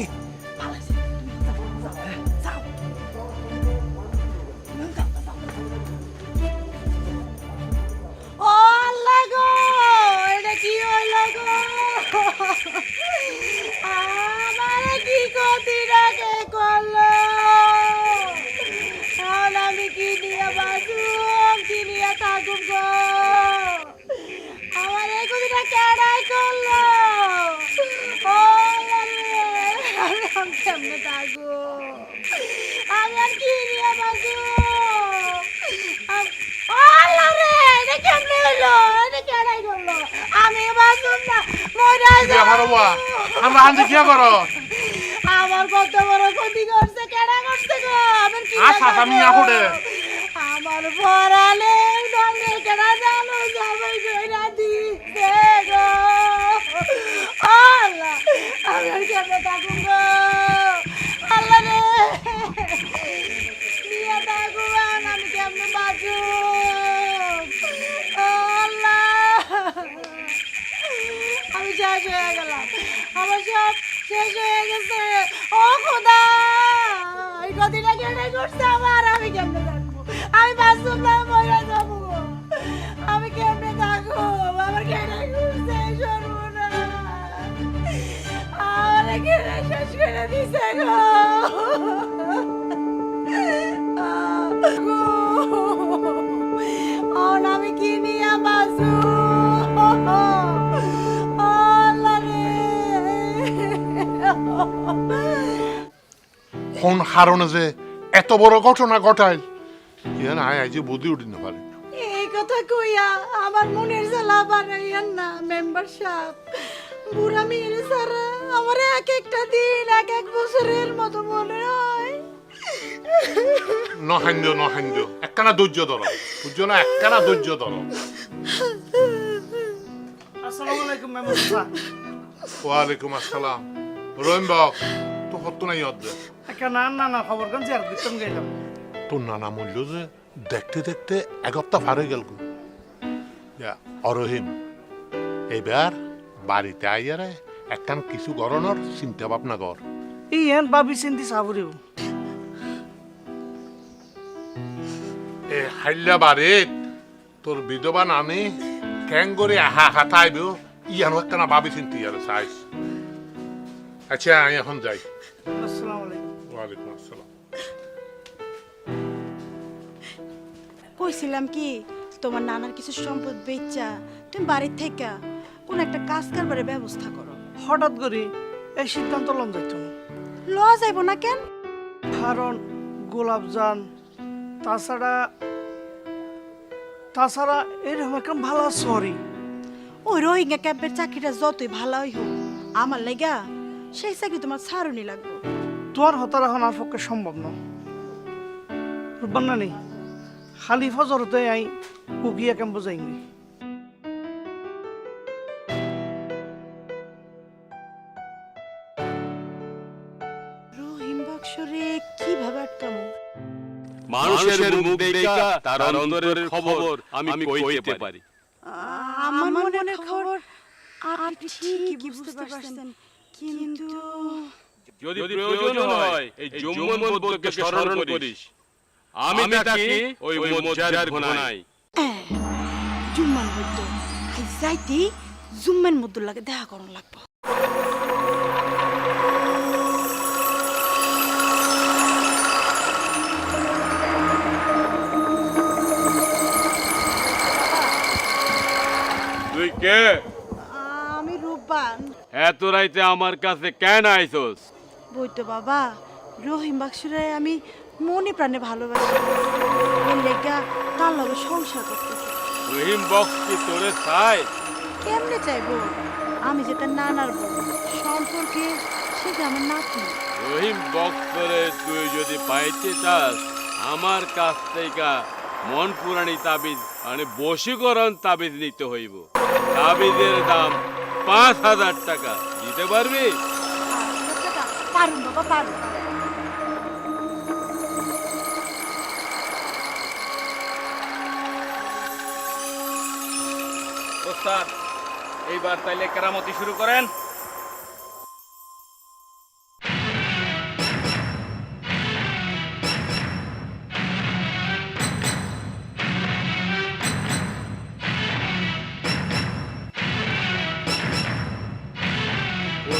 শেষ আমি বাঁচুম না মরে কিয়া করো বা? আমরা হান্দি কিয়া করো? আমার কত বড় ক্ষতি করছে কেডা করছে গো? আমার কি আচ্ছা? আমি। আমার পড়ালে দলে কেডা জানো সবাই কইরা দিছে গো। আল্লাহ আমি কেমনে থাকুম গো? আমার সব শেষ হয়ে গেছে। ও খোদা! এই কদিনটা কেটে করছে আমার আমি কেমনে থাকব? আমি বাঁচব না মরে যাব আমি কেমনে থাকব? আমার কেটে করছে সর্বনা আমার কেটে শেষ করে আমি কি নিয়ে বাঁচু কোন হারণে যে এত বড় ঘটনা ঘটাইল। ইয়া না আই যে বুদ্ধি উঠি না পারে। এই কথা কইয়া আমার মনের জ্বালা বানাইয়ান না মেম্বার সাহেব। বুড়া মেয়ের সারা আমার এক একটা দিন এক এক বছরের মতো মনে হয়। নহান্দ নহান্দ একখানা ধৈর্য ধরো। বুঝছ না? একখানা ধৈর্য ধরো। আসসালামু আলাইকুম মেম্বার সাহেব। ওয়ালাইকুম আসসালাম। রহিম বাক তো হতো নাই অর্ধেক। একটা না না না খবর গান জিয়ার দিতাম গেলাম। তোর নানা মূল্য যে দেখতে দেখতে এক সপ্তাহ হয়ে গেল গো। অরহিম এবার বাড়িতে আইয়ারে একখান কিছু গরণর চিন্তা ভাবনা কর। ই হেন বাবি চিন্তি সাবরিও। এ হাইল্লা বাড়িত তোর বিধবা নানি ক্যাং করে আহা হাতা আইব ইয়ানো একখানা ভাবি চিন্তি আর চাইস। আচ্ছা আমি এখন যাই। আসসালামু ওয়ালাইকুম আসসালাম কইছিলাম কি? তোমার নানার কিছু সম্পদ বেচা তুমি বাড়ির থেকে কোন একটা কাজ কারবারের ব্যবস্থা করো। হঠাৎ করে এই সিদ্ধান্ত লম যাইতো না। ল যাইব না কেন? কারণ গোলাপজান তাছাড়া তাছাড়া এরকম একটা ভালো সরি। ওই রোহিঙ্গা ক্যাম্পের চাকরিটা যতই ভালোই হোক আমার লাগা সেই চাকরি তোমার ছাড়ুনি লাগবে। তোর হতার এখন আর পক্ষে সম্ভব না? রূপবান না নেই। খালি ফজরতে আই উগিয়া কেমন যাইনি রহিম বাক্সরে কীভাবে আটকামো মানুষের মুখ দেখা তার অন্তরের খবর আমি কইতে পারি। আমার মনের খবর আপনি ঠিকই বুঝতে পারছেন। কিন্তু যদি প্রয়োজন হয় এই জুম্মন বৌদ্ধকে স্মরণ করিস। আমি থাকি ওই ঘনাই জুম্মান মধ্য যাইতে জুম্মান দেখা করুন লাগবো। তুই কে? আমি রূপবান। এত রাইতে আমার কাছে কেন আইছস বইতো বাবা রহিম বাক্সরে আমি মনে প্রাণে ভালোবাসি। এর লেগা তার লগে সংসার করতেছি? রহিম বক্স কি তোরে চাই? কেমনে চাইব? আমি যেটা নানার বউ সম্পর্কে সেটা আমার নাতনি। রহিম বক্স তোরে তুই যদি পাইতে চাস আমার কাছ থেকে মন পুরানি তাবিজ মানে বশীকরণ তাবিজ নিতে হইব। তাবিজের দাম পাঁচ হাজার টাকা। দিতে পারবি? পারুন বাবা পারুন ওস্তাদ এইবার তাইলে কেরামতি শুরু করেন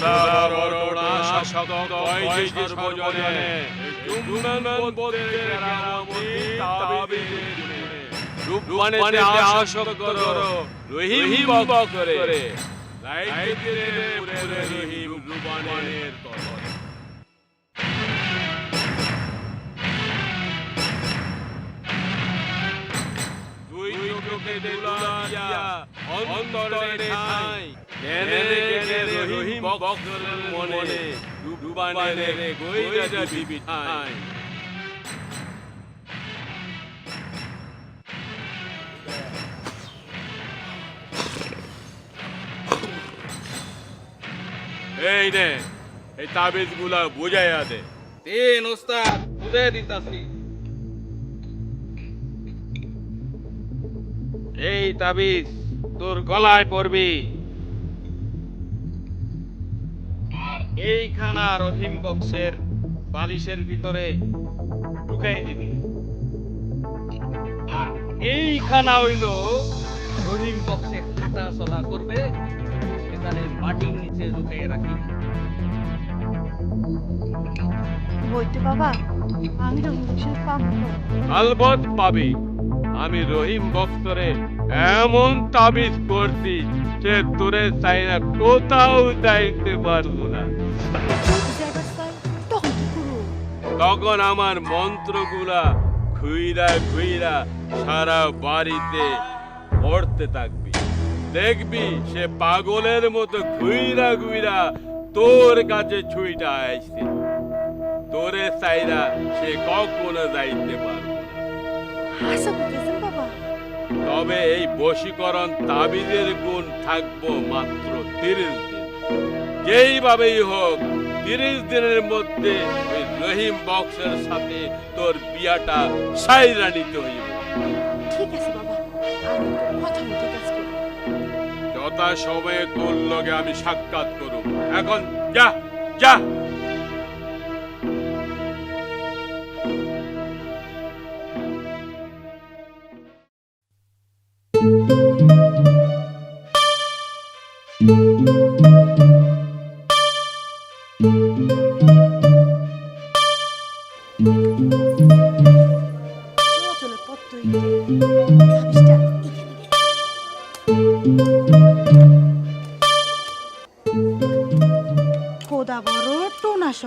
Bravo. শক্ত কয় যে সর্বজনে। জুম্মান বলতে কেরামতি তাবিজ রূপবানে আসক্ত করো। রহিম করে লাইতে পুরে রহিম রূপবানের তরে দুই চোখে দুলা অন্তরে ঠাই। কেনে কেনে রহিম বক্সরের মনে ডুবানে রে গইরা বিবি ঠাই। এই নে, এই তাবিজগুলা বুঝাইয়া দে। তিন উস্তাদ বুঝে দিতাছি। এই তাবিজ তোর গলায় পড়বি। এইখানা রহিম বক্সের বালিশের ভিতরে ঢুকাই দিবি। আর এইখানা হইল রহিম বক্সে হাঁটা চলা করবে সেখানে মাটির নিচে ঢুকাই রাখি। বইতে বাবা আমি রহিম পাবো আলবত পাবি আমি রহিম বক্সরে এমন তাবিজ করছি সে তোরে চাই না কোথাও যাইতে পারব না। তখন আমার মন্ত্রগুলা খুইরা খুইরা সারা বাড়িতে পড়তে থাকবি। দেখবি সে পাগলের মতো ঘুইরা ঘুইরা তোর কাছে ছুইটা আসছে তোরে চাইরা সে কখনো যাইতে পারব তবে এই বশীকরণ তাবিজের গুণ থাকব মাত্র তিরিশ দিন। যেইভাবেই হোক তিরিশ দিনের মধ্যে ওই রহিম বক্সের সাথে তোর বিয়াটা সাইরা নিতে হইব ঠিক আছে বাবা আমি তোর কথা মতো কাজ করব যথা সময়ে তোর লগে আমি সাক্ষাৎ করব এখন যা যা।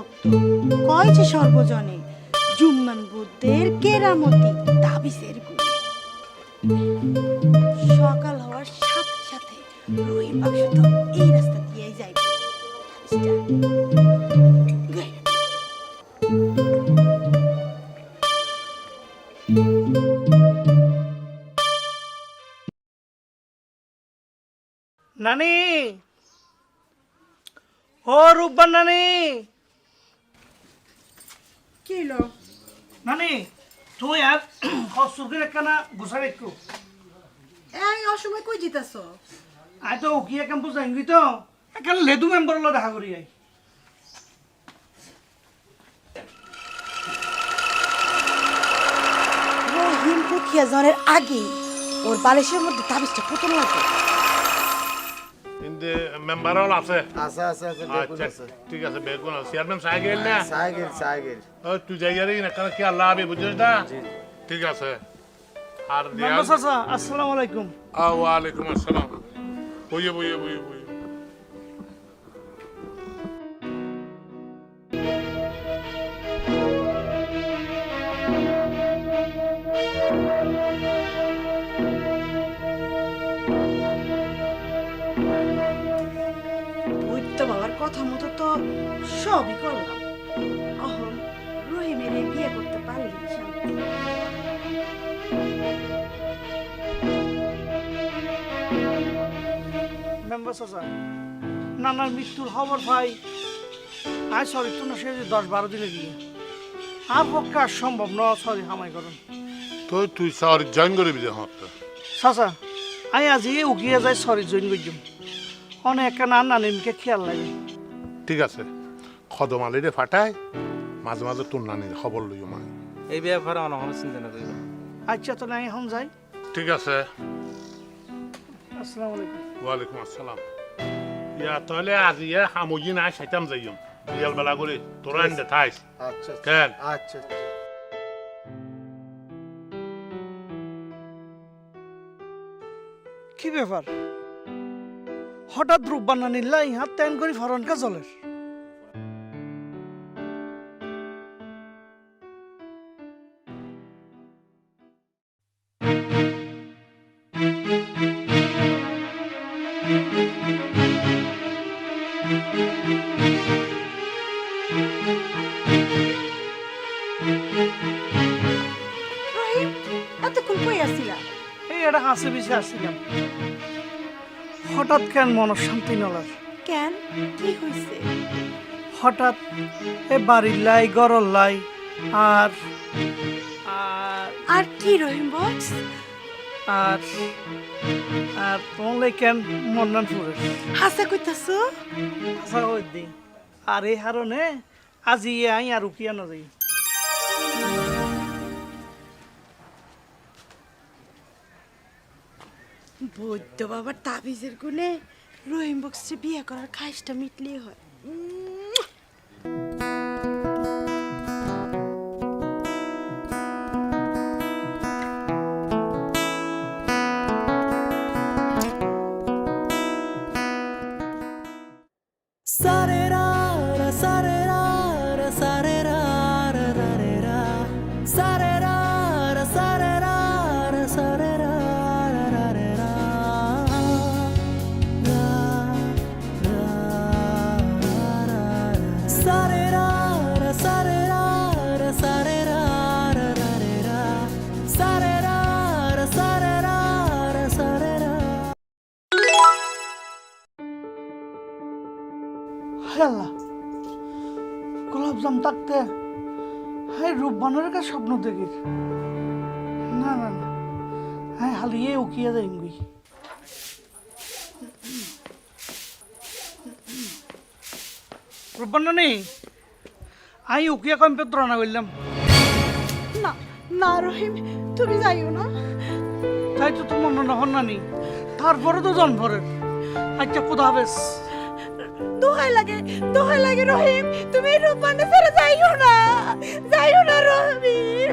টোনা শক্ত কয় যে সর্বজনে জুম্মান বুদ্ধের কেরামতি, তাবিজের গুলি সকাল হওয়ার সাথে সাথে রহিম বাক্স তো এই রাস্তা দিয়েই দিও। নানি! ও রূপবান নানি! কি হলো নানি তুই আর হস্তুকের একখানা গুছাই একটু এই অসময় কই জিতাছ? আই তো কি একাম বুঝাই তো এখানে লেদু মেম্বার দেখা করি আই। রহিম পুঠিয়া জ্বরের আগে ওর বালিশের মধ্যে তাবিজটা পুতুল লাগে কিন্তু মেম্বার হল আছে। আছে আছে আছে আচ্ছা ঠিক আছে বেগুন আছে। চেয়ারম্যান সাইকেল না? সাইকেল সাইকেল ও তুই যাই রে না কারণ কি আল্লাহ আবি বুঝছিস না? ঠিক আছে। আর দিয়া আসসালামু আলাইকুম। আসসালামু আলাইকুম আসসালাম। বইয়ে বইয়ে বইয়ে। নানার মৃত্যুর খবর পাই। আয় সরি তো না সে যে দশ বারো দিনে গিয়ে। আর পক্ষে আর সম্ভব ন সরি হামাই করুন। তো তুই শহর জয়েন করবি যে হ্যাঁ চাচা আই আজি উকিয়ে যাই সরি জইন করছিম অনেক নান নানিমকে খেয়াল লাগে। ঠিক আছে খদম আলিরে ফাটাই মাঝে মাঝে তোর নানির খবর লইও মা এই ব্যাপারে আমার কোনো চিন্তা না করিব আচ্ছা তো নাই এখন যাই। ঠিক আছে। আসসালামু আলাইকুম। ওয়ালাইকুম আসসালাম। ইয়া তাহলে আজি এ সামগ্রী নাই সাইতাম যাইম বিয়াল বেলা করে তোরা আনতে আচ্ছা কেন আচ্ছা কি ব্যাপার হঠাৎ রূপবান নিল্লা ইহাত তেন করি ফরনকা চলের হাসি বিছে আসছিলাম হঠাৎ কেন মন শান্তি নলার কেন? কি হইছে হঠাৎ এ বাড়ির লাই গরর লাই আর আর কি রহিম বক্স আর আর তোমার কেন মন্নান ফুরে হাসা কইতাছো। আশা ওই দিন আর এই হারণে আজি আই আর উকিয়া না বৈদ্য বাবার তাবিজের গুণে রহিম বক্সে বিয়ে করার খাইসটা মিটলেই হয়। গোলাপ জাম থাকতে হ্যাঁ রূপবানের কাছে স্বপ্ন দেখি। না না না। হ্যাঁ হালিয়ে উকিয়া যাই গুই রূপবান আই উকিয়া কম্পিউটার রান্না করলাম না না রহিম তুমি যাইও না। তাই তো তোমার মনে হন নানি তারপরে তো জন্মরের আচ্ছা কোথা হাবেস দোহাই লাগে দোহাই লাগে রহিম তুমি রূপানে ছেড়ে যাইও না। যাইও না রহিম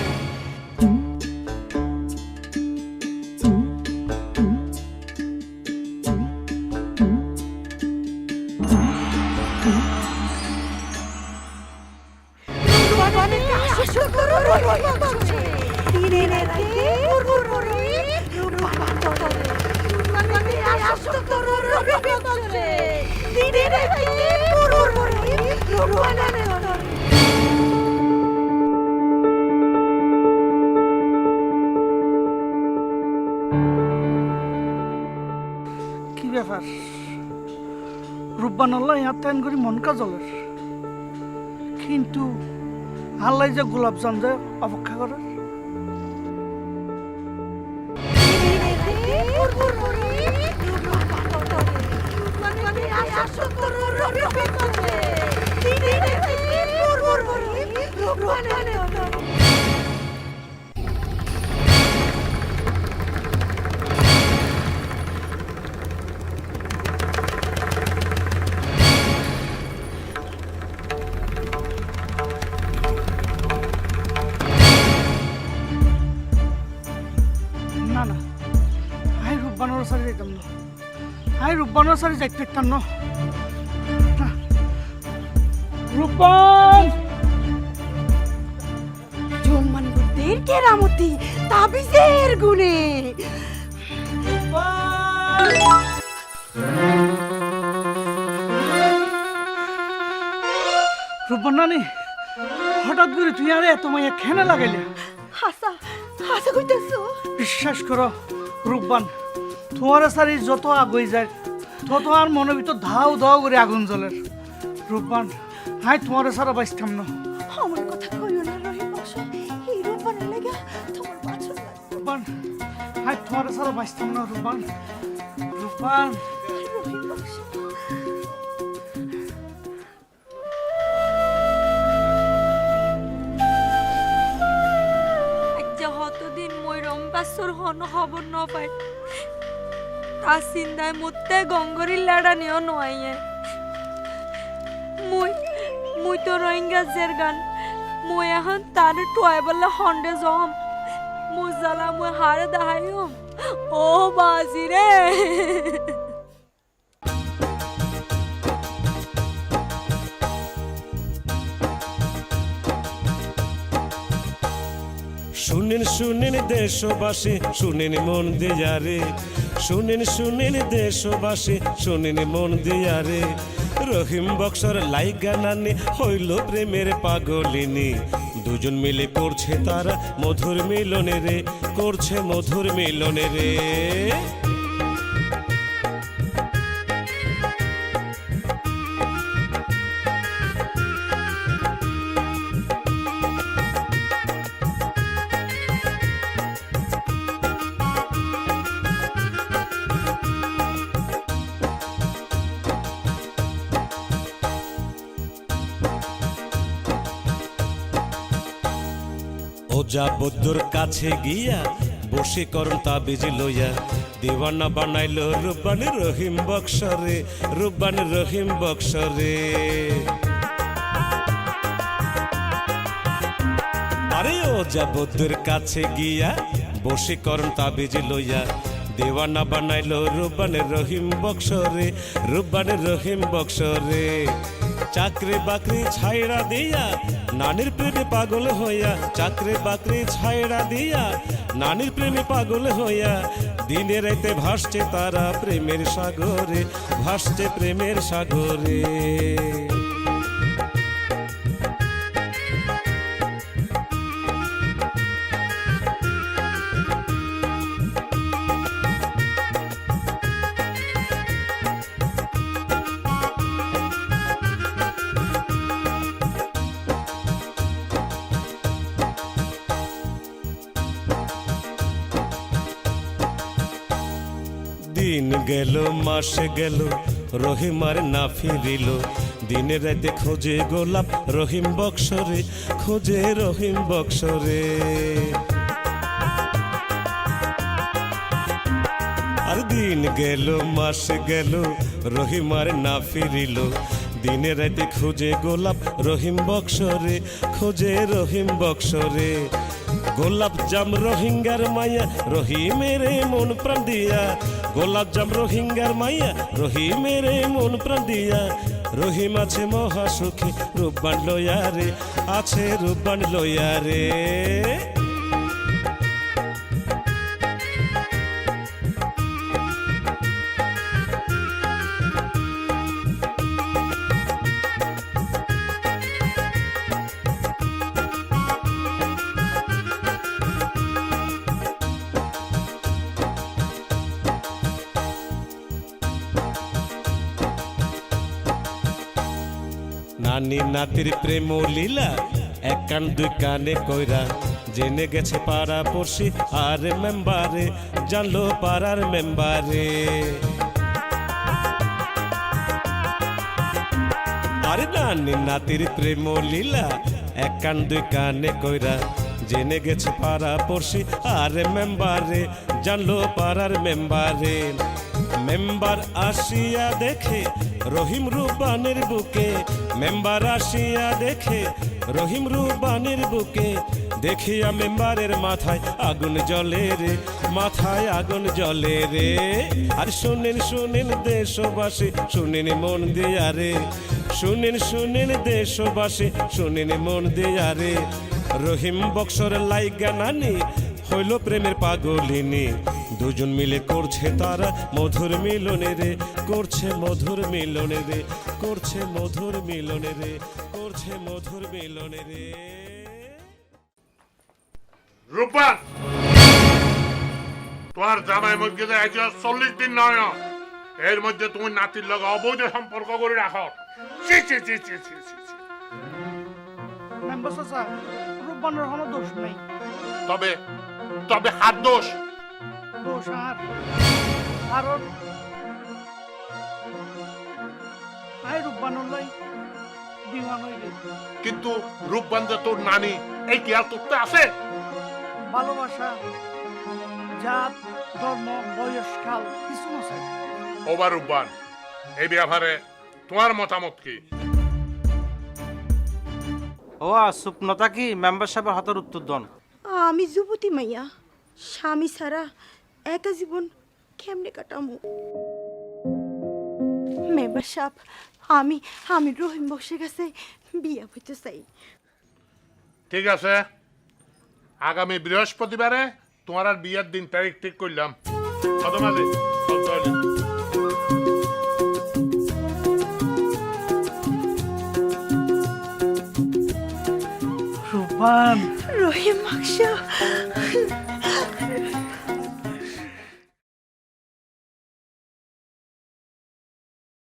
কিন্তু আল্লাহ যে গোলাপজাম যে অপেক্ষা করে। আই রূপবানোর সারি যাইতে থাকতাম না। রূপবান! জম্মান গুদ্দের কেরামতি তাবিজের গুণে। রূপবান নানি হঠাৎ করে তুই আরে এত মাইয়া খেনে লাগাইলে? হাসা হাসা কইতেছো। বিশ্বাস করো রূপবান তোমার সারি যত আগুই যায় তো তো আর মনের ভিতর ধাও ধাও করে আগুন জ্বলের রূপবান হাই তোমার সারা বাইসতাম না। আমার কথা কইও না রহিম বক্স এই রূপবানের লেগে তোমার বাছুর রূপবান হাই তোমার সারা বাইসতাম না রূপবান। রূপবান। রহিম বক্স যে হতদিন মই রম্বাসর হন খবর ন পাই গঙ্গরির লাড়া নিও নয় মুই মুই তো রোহিঙ্গা জের গান। মুই এখন তার টয় বললে হন্ডে জম। মুই জ্বালা মুই হারে দাহাইম ও বাজি রে। শুনেন শুনেন দেশবাসী, শুনেন মন দিয়ারে শুনেন, শুনিনি দেশবাসী, শুনেন মন দিয়ারে রহিম বক্সর লাইগা নানি, হইল প্রেমের পাগলিনি। দুজন মিলে করছে তারা মধুর মিলনে রে, করছে মধুর মিলনে রে। ওজা বদ্যুর কাছে গিয়া বসে করন তাবিজ লইয়া। দিওয়ানা বানাইল রুব্বানি রহিম বক্সরে রুব্বানি রহিম বক্সরে। আরে ওজা বদ্যুর কাছে গিয়া বসে করন তাবিজ লইয়া। দেওয়ানা বানাইল রুব্বানি রহিম বক্সরে রুব্বানি রহিম বক্সরে। চাকরি বাকরি ছাইড়া দিয়া নানির প্রেমে পাগল হইয়া চাকরি বাকরি ছাইড়া দিয়া নানির প্রেমে পাগল হইয়া দিনে রাইতে ভাসছে তারা প্রেমের সাগরে, ভাসছে প্রেমের সাগরে। গেল, মাস গেল, রহিমার না ফিরিল। দিনে রাতে খোঁজে গোলাপ, রহিম বক্সরে, খোঁজে রহিম বক্সরে। আর দিন গেল, মাস গেল, রহিমার না ফিরিল। দিনে রাতে খুঁজে গোলাপ, রহিম বক্সরে, খোঁজে রহিম বক্সরে। গোলাপ জাম রোহিঙ্গার মায়া, রহিমের মন প্রাণ দিয়া গোলাপ জাম রোহিঙ্গার মাইয়া, রহিমের মন প্রাণ দিয়া। রহিম আছে মহাসুখী, রূপবান লয়ারে আছে রূপবান লয়ারে নানি নাতির প্রেম লীলা, এক কান দুই কানে কইরা জেনে গেছে পাড়া পড়শি আর মেম্বারে, জানলো পাড়ার মেম্বারে। আরে নানি নাতির প্রেম লীলা, এক কান দুই কানে কইরা জেনে গেছে পাড়া পড়শি আর মেম্বারে, জানলো পাড়ার মেম্বারে। মেম্বার আসিয়া দেখে, রহিম রুবানের বুকে। মেম্বার আসিয়া দেখে, রহিম রুবানের বুকে। দেখিয়া মেম্বারের মাথায় আগুন জ্বলে রে, মাথায় আগুন জ্বলে রে। আর শুনেন শুনেন দেশবাসী, শুনেন মন দিয়া রে। শুনেন শুনেন দেশবাসী, শুনেন মন দিয়া রে। রহিম বক্সর লাইগা নানি, হইল প্রেমের পাগলিনী। দুজন মিলে করছে তারা মধুর মিলনে রে করছে মধুর মিলনে রে করছে মধুর মিলনে রে করছে মধুর মিলনে রে। রূপা! তোর জামাই মধ্যে আজ চল্লিশ দিন নয় এর মধ্যে তুমি নাতির লগে অবৈধ সম্পর্ক করে রাখো। ছি ছি ছি ছি। মেম্বার চাচা রূপবানের কোনো দোষ নেই। তবে তবে হাত দোষ। কারণ আই রূপবানর লাই দিওয়ান হইলে কিন্তু রূপবান যে তোর নানি এই কি আর তোরতে আছে? ভালোবাসা জাত ধর্ম বয়স কাল কিছু আছে। ওবার রূপবান এই ব্যাপারে তোমার মতামত কি? ও সুপ্নতা কি? মেম্বার সাহেবের হাতের উত্তর দন। আমি যুবতী মাইয়া স্বামী ছাড়া একা জীবন কেমনে কাটামু? মেম্বার সাহেব আমি আমি রহিম বক্সের কাছে বিয়া হইতে চাই। ঠিক আছে। আগামী বৃহস্পতিবারে তোমার আর বিয়ের দিন তারিখ ঠিক করলাম। রহিম বক্স